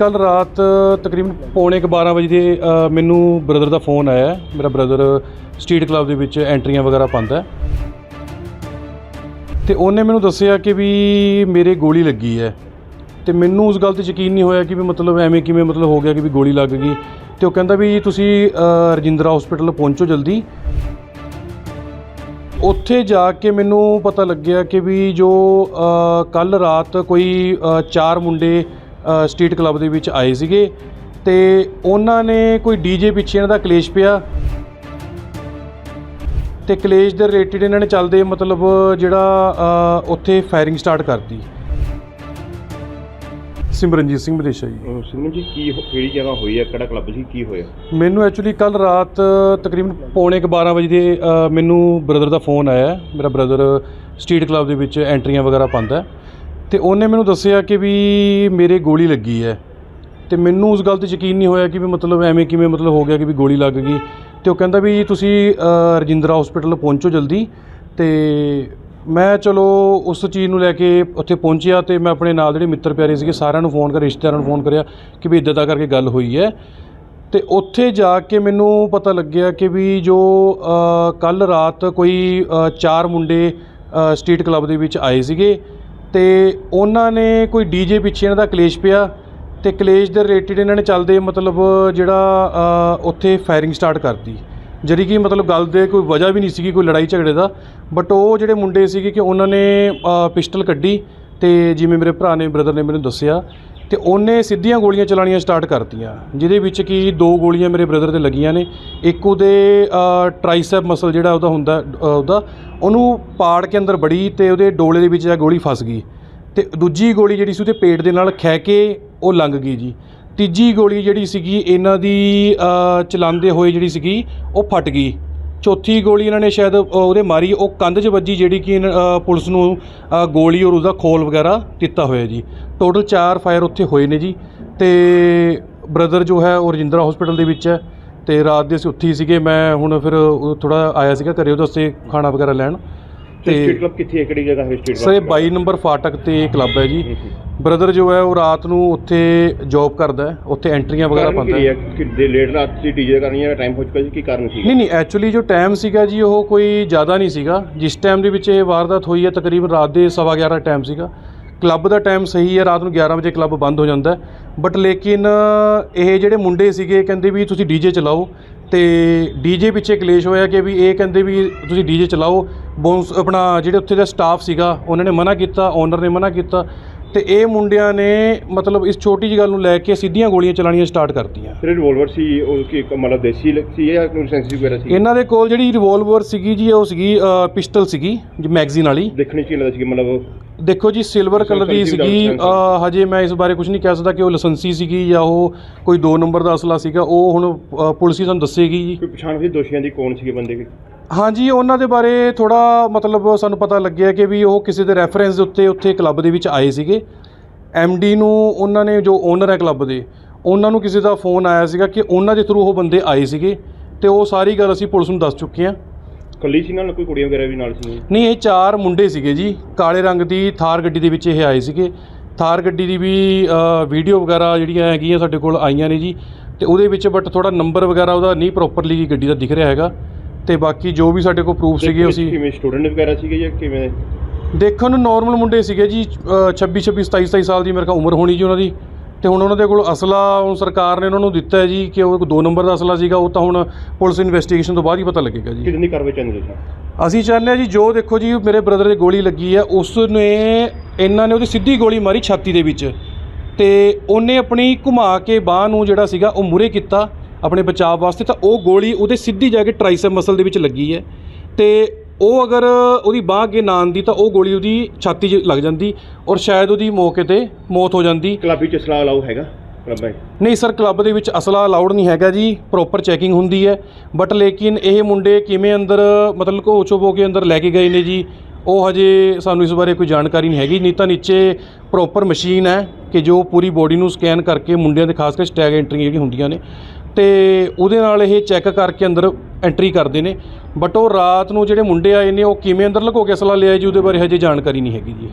ਕੱਲ ਰਾਤ ਤਕਰੀਬਨ ਪੌਣੇ ਕੁ 12 ਵਜੇ ਦੇ ਮੈਨੂੰ ਬ੍ਰਦਰ ਦਾ ਫੋਨ ਆਇਆ। ਮੇਰਾ ਬ੍ਰਦਰ ਸਟਰੀਟ ਕਲੱਬ ਦੇ ਵਿੱਚ ਐਂਟਰੀਆਂ ਵਗੈਰਾ ਪਾਉਂਦਾ ਹੈ। ਤੇ ਉਹਨੇ ਮੈਨੂੰ ਦੱਸਿਆ ਕਿ ਵੀ ਮੇਰੇ ਗੋਲੀ ਲੱਗੀ ਹੈ। ਤੇ ਮੈਨੂੰ ਉਸ ਗੱਲ ਤੇ ਯਕੀਨ ਨਹੀਂ ਹੋਇਆ ਕਿ ਵੀ ਮਤਲਬ ਐਵੇਂ ਕਿਵੇਂ ਮਤਲਬ ਹੋ ਗਿਆ ਕਿ ਵੀ ਗੋਲੀ ਲੱਗ ਗਈ। ਤੇ ਉਹ ਕਹਿੰਦਾ ਵੀ ਤੁਸੀਂ ਰਜਿੰਦਰਾ ਹਸਪੀਟਲ ਪਹੁੰਚੋ ਜਲਦੀ। ਉੱਥੇ ਜਾ ਕੇ ਮੈਨੂੰ ਪਤਾ ਲੱਗਿਆ ਕਿ ਵੀ ਜੋ ਕੱਲ ਰਾਤ ਕੋਈ ਚਾਰ ਮੁੰਡੇ ਸਟਰੀਟ ਕਲੱਬ ਦੇ ਵਿੱਚ ਆਏ ਸੀਗੇ ਤੇ ਉਹਨਾਂ ਨੇ ਕੋਈ ਡੀਜੇ ਪਿੱਛੇ ਇਹਨਾਂ ਦਾ ਕਲੇਸ਼ ਪਿਆ। ਤੇ ਕਲੇਸ਼ ਦੇ ਰਿਲੇਟਡ ਇਹਨਾਂ ਨੇ ਚੱਲਦੇ ਮਤਲਬ ਜਿਹੜਾ ਉੱਥੇ ਫਾਇਰਿੰਗ ਸਟਾਰਟ ਕਰਤੀ। ਸਿਮਰਨਜੀਤ ਸਿੰਘ ਵਿਦੇਸ਼ਾ ਜੀ। ਸਿਮਰਨ ਜੀ ਕੀ ਕਿਹੜੀ ਜਗ੍ਹਾ ਹੋਈ ਹੈ ਕਿਹੜਾ ਕਲੱਬ ਸੀ? ਕੀ ਹੋਇਆ? ਮੈਨੂੰ ਐਕਚੁਅਲੀ ਕੱਲ ਰਾਤ ਤਕਰੀਬਨ ਪੌਣੇ ਕੁ 12 ਵਜੇ ਦੇ ਮੈਨੂੰ ਬ੍ਰਦਰ ਦਾ ਫੋਨ ਆਇਆ। ਮੇਰਾ ਬ੍ਰਦਰ ਸਟਰੀਟ ਕਲੱਬ ਦੇ ਵਿੱਚ ਐਂਟਰੀਆਂ ਵਗੈਰਾ ਪਾਉਂਦਾ। ਹੈ ਤੇ ਉਹਨੇ ਮੈਨੂੰ ਦੱਸਿਆ ਕਿ ਵੀ ਮੇਰੇ ਗੋਲੀ ਲੱਗੀ ਹੈ। ਤੇ ਮੈਨੂੰ ਉਸ ਗੱਲ ਤੇ ਯਕੀਨ ਨਹੀਂ ਹੋਇਆ ਕਿ ਵੀ ਮਤਲਬ ਐਵੇਂ ਕਿਵੇਂ ਮਤਲਬ ਹੋ ਗਿਆ ਕਿ ਵੀ ਗੋਲੀ ਲੱਗ ਗਈ। ਤੇ ਉਹ ਕਹਿੰਦਾ ਵੀ ਤੁਸੀਂ ਰਜਿੰਦਰਾ ਹਸਪੀਟਲ ਪਹੁੰਚੋ ਜਲਦੀ। ਤੇ ਮੈਂ ਚਲੋ ਉਸ ਚੀਜ਼ ਨੂੰ ਲੈ ਕੇ ਉੱਥੇ ਪਹੁੰਚਿਆ ਤੇ ਮੈਂ ਆਪਣੇ ਨਾਲ ਜਿਹੜੇ ਮਿੱਤਰ ਪਿਆਰੇ ਸੀਗੇ ਸਾਰਿਆਂ ਨੂੰ ਫੋਨ ਕਰ ਰਿਸ਼ਤੇਦਾਰਾਂ ਨੂੰ ਫੋਨ ਕਰਿਆ ਕਿ ਵੀ ਇੱਦਾਂ ਦਾ ਕਰਕੇ ਗੱਲ ਹੋਈ ਹੈ। ਤੇ ਉੱਥੇ ਜਾ ਕੇ ਮੈਨੂੰ ਪਤਾ ਲੱਗਿਆ ਕਿ ਵੀ ਜੋ ਕੱਲ ਰਾਤ ਕੋਈ ਚਾਰ ਮੁੰਡੇ ਅ, ਸਟਰੀਟ ਕਲੱਬ ਦੇ ਵਿੱਚ ਆਏ ਸੀਗੇ। ਤੇ ਉਹਨਾਂ ਨੇ ਕੋਈ ਡੀਜੇ ਪਿੱਛੇ ਇਹਨਾਂ ਦਾ ਕਲੇਸ਼ ਪਿਆ ਤੇ ਕਲੇਸ਼ ਦੇ ਰਿਲੇਟਿਡ ਇਹਨਾਂ ਨੇ ਚੱਲਦੇ ਮਤਲਬ ਜਿਹੜਾ ਉੱਥੇ ਫਾਇਰਿੰਗ ਸਟਾਰਟ ਕਰਤੀ। ਜਿਹੜੀ ਕਿ ਮਤਲਬ ਗੱਲ ਦੇ ਕੋਈ ਵਜ੍ਹਾ ਵੀ ਨਹੀਂ ਸੀਗੀ, ਕੋਈ ਲੜਾਈ ਝਗੜੇ ਦਾ। ਬਟ ਉਹ ਜਿਹੜੇ ਮੁੰਡੇ ਸੀਗੇ ਕਿ ਉਹਨਾਂ ਨੇ ਪਿਸਟਲ ਕੱਢੀ ਤੇ ਜਿਵੇਂ ਮੇਰੇ ਭਰਾ ਨੇ ਬ੍ਰਦਰ ਨੇ ਮੈਨੂੰ ਦੱਸਿਆ ਤੇ ਉਹਨੇ ਸਿੱਧੀਆਂ ਗੋਲੀਆਂ ਚਲਾਣੀਆਂ ਸਟਾਰਟ ਕਰਤੀਆਂ, ਜਿਹਦੇ ਵਿੱਚ ਕਿ ਦੋ ਗੋਲੀਆਂ ਮੇਰੇ ਬ੍ਰਦਰ ਤੇ ਲੱਗੀਆਂ ਨੇ। ਇੱਕ ਉਹਦੇ ਟ੍ਰਾਈਸੈਪ ਮਸਲ ਜਿਹੜਾ ਉਹਦਾ ਹੁੰਦਾ ਉਹਦਾ, ਉਹਨੂੰ ਪਾੜ ਕੇ ਅੰਦਰ ਬੜੀ ਤੇ ਉਹਦੇ ਡੋਲੇ ਦੇ ਵਿੱਚ ਜਾ ਗੋਲੀ ਫਸ ਗਈ। ਤੇ ਦੂਜੀ ਗੋਲੀ ਜਿਹੜੀ ਸੀ ਉਹਦੇ ਪੇਟ ਦੇ ਨਾਲ ਖਹਿ ਕੇ ਉਹ ਲੰਘ ਗਈ ਜੀ। ਤੀਜੀ ਗੋਲੀ ਜਿਹੜੀ ਸੀਗੀ, ਇਹਨਾਂ ਦੀ ਚਲਾਉਂਦੇ ਹੋਏ ਜਿਹੜੀ ਸੀਗੀ, ਉਹ ਫਟ ਗਈ। ਚੌਥੀ ਗੋਲੀ ਇਹਨਾਂ ਨੇ ਸ਼ਾਇਦ ਉਹਦੇ ਮਾਰੀ ਉਹ ਕੰਧ 'ਚ ਵੱਜੀ ਜਿਹੜੀ ਕਿ ਪੁਲਿਸ ਨੂੰ ਗੋਲੀ ਔਰ ਉਹਦਾ ਖੋਲ ਵਗੈਰਾ ਦਿੱਤਾ ਹੋਇਆ ਜੀ। ਟੋਟਲ 4 ਫਾਇਰ ਉੱਥੇ ਹੋਏ ਨੇ ਜੀ ਤੇ ਬ੍ਰਦਰ ਜੋ ਹੈ ਉਹ ਰਜਿੰਦਰਾ ਹਸਪੀਟਲ ਦੇ ਵਿੱਚ ਹੈ ਤੇ ਰਾਤ ਦੇ ਅਸੀਂ ਉੱਥੇ ਹੀ ਸੀਗੇ। ਮੈਂ ਹੁਣ ਫਿਰ ਥੋੜਾ ਆਇਆ ਸੀਗਾ ਘਰੇ ਉਹਦੇ ਵਾਸਤੇ ਖਾਣਾ ਵਗੈਰਾ ਲੈਣ। ਤੇ ਸਟਰੀਟ ਤੇ ਕਲੱਬ ਕਿੱਥੇ ਹੈ? ਕਿਹੜੀ ਜਗ੍ਹਾ ਹੈ ਸਟਰੀਟ ਸਰ ਇਹ 22 ਨੰਬਰ ਫਾਟਕ ਤੇ ਕਲੱਬ ਹੈ ਜੀ। ਬ੍ਰਦਰ ਜੋ ਹੈ ਉਹ ਰਾਤ ਨੂੰ ਉੱਥੇ ਜੌਬ ਕਰਦਾ ਹੈ ਉੱਥੇ ਐਂਟਰੀਆਂ ਵਗੈਰਾ ਪਾਉਂਦਾ ਹੈ। ਕਿ ਦੇ ਲੇਟ ਰਾਤ ਸੀ ਡੀਜੇ ਕਰਨੀ ਹੈ ਟਾਈਮ ਹੋ ਚੁੱਕਾ ਸੀ ਕੀ ਕਾਰਨ ਸੀ ਨਹੀਂ ਨਹੀਂ ਐਕਚੁਅਲੀ ਜੋ ਟਾਈਮ ਸੀਗਾ ਜੀ ਉਹ ਕੋਈ ਜ਼ਿਆਦਾ ਨਹੀਂ ਸੀਗਾ। ਜਿਸ ਟਾਈਮ ਦੇ ਵਿੱਚ ਇਹ ਵਾਰਦਾਤ ਹੋਈ ਹੈ ਤਕਰੀਬਨ ਰਾਤ ਦੇ ਸਵਾ 11 ਟਾਈਮ ਸੀਗਾ। ਕਲੱਬ ਦਾ ਟਾਈਮ ਸਹੀ ਹੈ ਰਾਤ ਨੂੰ 11 ਵਜੇ ਕਲੱਬ ਬੰਦ ਹੋ ਜਾਂਦਾ ਬਟ ਲੇਕਿਨ ਇਹ ਜਿਹੜੇ ਮੁੰਡੇ ਸੀਗੇ ਕਹਿੰਦੇ ਵੀ ਤੁਸੀਂ ਡੀਜੇ ਚਲਾਓ। ਤੇ ਡੀਜੇ ਪਿੱਛੇ ਕਲੇਸ਼ ਹੋਇਆ ਕਿ ਵੀ ਇਹ ਕਹਿੰਦੇ ਵੀ ਤੁਸੀਂ ਡੀਜੇ ਚਲਾਓ। ਬੌਂਸ ਆਪਣਾ ਜਿਹੜੇ ਉੱਥੇ ਦਾ ਸਟਾਫ ਸੀਗਾ ਉਹਨਾਂ ਨੇ ਮਨਾ ਕੀਤਾ ਓਨਰ ਨੇ ਮਨਾ ਕੀਤਾ। ਤੇ ਇਹ ਮੁੰਡਿਆਂ ਨੇ ਮਤਲਬ ਇਸ ਛੋਟੀ ਜਿਹੀ ਗੱਲ ਨੂੰ ਲੈ ਕੇ ਸਿੱਧੀਆਂ ਗੋਲੀਆਂ ਚਲਾਉਣੀਆਂ ਸਟਾਰਟ ਕਰਤੀਆਂ। ਫਿਰ ਰਿਵੋਲਵਰ ਸੀ ਉਹ ਕੀ ਮਤਲਬ ਦੇਸੀ ਸੀ ਜਾਂ ਕੋਈ ਸੈਂਸਿਟਿਵ ਵਗੈਰਾ ਸੀ? ਇਹਨਾਂ ਦੇ ਕੋਲ ਜਿਹੜੀ ਰਿਵੋਲਵਰ ਸੀਗੀ ਜੀ ਉਹ ਸੀਗੀ ਪਿਸਟਲ ਸੀਗੀ ਜੀ ਮੈਗਜ਼ੀਨ ਵਾਲੀ। ਦੇਖਣੀ ਚ ਲੱਗਦਾ ਸੀ ਮਤਲਬ ਦੇਖੋ ਜੀ ਸਿਲਵਰ ਕਲਰ ਦੀ ਲਾਇਸੈਂਸੀ ਸੀਗੀ ਲਾਇਸੈਂਸ ਹਜੇ ਮੈਂ ਇਸ ਬਾਰੇ ਕੁਝ ਨਹੀਂ ਕਹਿ ਸਕਦਾ ਕਿ ਉਹ ਲਾਇਸੈਂਸੀ ਸੀਗੀ ਜਾਂ ਉਹ ਕੋਈ 2 ਨੰਬਰ ਦਾ ਅਸਲਾ ਸੀਗਾ। ਉਹ ਹੁਣ ਪੁਲਿਸ ਹੀ ਤੁਹਾਨੂੰ ਦੱਸੇਗੀ ਜੀ। ਕੋਈ ਪਛਾਣ ਹੋਈ ਦੋਸ਼ੀਆਂ ਦੀ ਕੌਣ ਸੀਗੇ ਬੰਦੇ? ਹਾਂਜੀ ਉਹਨਾਂ ਦੇ ਬਾਰੇ ਥੋੜਾ ਮਤਲਬ ਸਾਨੂੰ ਪਤਾ ਲੱਗਿਆ ਕਿ ਵੀ ਉਹ ਕਿਸੇ ਦੇ ਰੈਫਰੈਂਸ ਦੇ ਉੱਤੇ ਉੱਥੇ ਕਲੱਬ ਦੇ ਵਿੱਚ ਆਏ ਸੀਗੇ। ਡੀ ਨੂੰ ਉਹਨਾਂ ਨੇ ਜੋ ਓਨਰ ਹੈ ਕਲੱਬ ਦੇ ਉਹਨਾਂ ਨੂੰ ਕਿਸੇ ਦਾ ਫੋਨ ਆਇਆ ਸੀਗਾ ਕਿ ਉਹਨਾਂ ਦੇ ਥਰੂ ਉਹ ਬੰਦੇ ਆਏ ਸੀਗੇ ਤੇ ਉਹ ਸਾਰੀ ਗੱਲ ਅਸੀਂ ਪੁਲਿਸ ਨੂੰ ਦੱਸ ਚੁੱਕੇ ਹਾਂ। ਕੱਲੀ ਸੀ ਨਾਲ ਕੋਈ ਕੁੜੀਆਂ ਵਗੈਰਾ ਵੀ ਨਾਲ ਸੀ? ਨਹੀਂ ਇਹ ਚਾਰ ਮੁੰਡੇ ਸੀਗੇ ਜੀ। ਕਾਲੇ ਰੰਗ ਦੀ ਥਾਰ ਗੱਡੀ ਦੇ ਵਿੱਚ ਇਹ ਆਏ ਸੀਗੇ। ਥਾਰ ਗੱਡੀ ਦੀ ਵੀ ਵੀਡੀਓ ਵਗੈਰਾ ਜਿਹੜੀਆਂ ਹੈਗੀਆਂ ਸਾਡੇ ਕੋਲ ਆਈਆਂ ਨੇ ਜੀ। ਤੇ ਉਹਦੇ ਵਿੱਚ ਬਟ ਥੋੜਾ ਨੰਬਰ ਵਗੈਰਾ ਉਹਦਾ ਨਹੀਂ ਪ੍ਰੋਪਰਲੀ ਗੱਡੀ ਦਾ ਦਿਖ ਰਿਹਾ ਹੈਗਾ। ਤੇ ਬਾਕੀ ਜੋ ਵੀ ਸਾਡੇ ਕੋਲ ਪ੍ਰੂਫ ਸੀਗੇ ਅਸੀਂ ਕਿਵੇਂ ਸਟੂਡੈਂਟ ਵਗੈਰਾ ਸੀਗੇ ਜਾਂ ਕਿਵੇਂ? ਦੇਖਣ ਨੂੰ ਨਾਰਮਲ ਮੁੰਡੇ ਸੀਗੇ ਜੀ ਅ, 26 26 27 27 ਸਾਲ ਦੀ ਮੇਰੇ ਖਿਆਲ ਉਮਰ ਹੋਣੀ ਜੀ ਉਹਨਾਂ ਦੀ। ਤੇ ਹੁਣ ਉਹਨਾਂ ਦੇ ਕੋਲ ਅਸਲਾ ਹੁਣ ਸਰਕਾਰ ਨੇ ਉਹਨਾਂ ਨੂੰ ਦਿੱਤਾ ਹੈ ਜੀ ਕਿ ਉਹ ਦੋ ਨੰਬਰ ਦਾ ਅਸਲਾ ਸੀਗਾ ਉਹ ਤਾਂ ਹੁਣ ਪੁਲਿਸ ਇਨਵੈਸਟੀਗੇਸ਼ਨ ਤੋਂ ਬਾਅਦ ਹੀ ਪਤਾ ਲੱਗੇਗਾ ਜੀ। ਕਿੰਨੀ ਕਾਰਵਾਈ ਚਾਹੁੰਦੇ ਤੁਸੀਂ? ਅਸੀਂ ਚਾਹੁੰਦੇ ਹਾਂ ਜੀ ਜੋ ਦੇਖੋ ਜੀ ਮੇਰੇ ਬ੍ਰਦਰ ਦੇ ਗੋਲੀ ਲੱਗੀ ਹੈ ਉਸ ਨੇ ਇਹਨਾਂ ਨੇ ਉਹਦੀ ਸਿੱਧੀ ਗੋਲੀ ਮਾਰੀ ਛਾਤੀ ਦੇ ਵਿੱਚ। ਤੇ ਉਹਨੇ ਆਪਣੀ ਘੁਮਾ ਕੇ ਬਾਹ ਨੂੰ ਜਿਹੜਾ ਸੀਗਾ ਉਹ ਮੂਰੇ ਕੀਤਾ। ਆਪਣੇ ਬਚਾਅ ਵਾਸਤੇ ਤਾਂ ਉਹ ਗੋਲੀ ਉਹਦੇ ਸਿੱਧੀ ਜਾ ਕੇ ਟ੍ਰਾਈਸੈਪ ਮਸਲ ਦੇ ਵਿੱਚ ਲੱਗੀ ਹੈ। ਤੇ ਉਹ ਅਗਰ ਉਹਦੀ ਬਾਹ ਅੱਗੇ ਨਾ ਆਉਂਦੀ ਤਾਂ ਉਹ ਗੋਲੀ ਉਹਦੀ ਛਾਤੀ 'ਚ ਲੱਗ ਜਾਂਦੀ ਔਰ ਸ਼ਾਇਦ ਉਹਦੀ ਮੌਕੇ ਤੇ ਮੌਤ ਹੋ ਜਾਂਦੀ। ਕਲੱਬੀ ਚ ਸਲਾਹ ਅਲਾਉ ਹੈਗਾ? ਕਲੱਬਾਂ? ਨਹੀਂ ਸਰ ਕਲੱਬ ਦੇ ਵਿੱਚ ਅਸਲਾ ਅਲਾਉਡ ਨਹੀਂ ਹੈਗਾ ਜੀ। ਪ੍ਰੋਪਰ ਚੈਕਿੰਗ ਹੁੰਦੀ ਹੈ। ਬਟ ਲੇਕਿਨ ਇਹ ਮੁੰਡੇ ਕਿਵੇਂ ਅੰਦਰ ਮਤਲਬ ਕੋ ਹੋ ਕੇ ਅੰਦਰ ਲੈ ਕੇ ਗਏ ਨੇ ਜੀ ਉਹ ਹਜੇ ਸਾਨੂੰ ਇਸ ਬਾਰੇ ਕੋਈ ਜਾਣਕਾਰੀ ਨਹੀਂ ਹੈਗੀ। ਨਹੀਂ ਤਾਂ ਨੀਚੇ ਪ੍ਰੋਪਰ ਮਸ਼ੀਨ ਹੈ ਕਿ ਜੋ ਪੂਰੀ ਬੋਡੀ ਨੂੰ ਸਕੈਨ ਕਰਕੇ ਮੁੰਡਿਆਂ ਦੇ ਖਾਸ ਕਰਕੇ ਸਟੈਗ ਐਂਟਰੀ ਜਿਹੜੀਆਂ ਹੁੰਦੀਆਂ ਨੇ ਤੇ ਉਹਦੇ ਨਾਲ ਇਹ ਚੈੱਕ ਕਰਕੇ ਅੰਦਰ ਐਂਟਰੀ ਕਰਦੇ ਨੇ। ਬਟ ਉਹ ਰਾਤ ਨੂੰ ਜਿਹੜੇ ਮੁੰਡੇ ਆਏ ਨੇ, ਉਹ ਕਿਵੇਂ ਅੰਦਰ ਲੁਕੋ ਕੇ ਅਸਲਾ ਲਿਆ ਜੀ? ਉਹਦੇ ਬਾਰੇ ਹਜੇ ਜਾਣਕਾਰੀ ਨਹੀਂ ਹੈਗੀ ਜੀ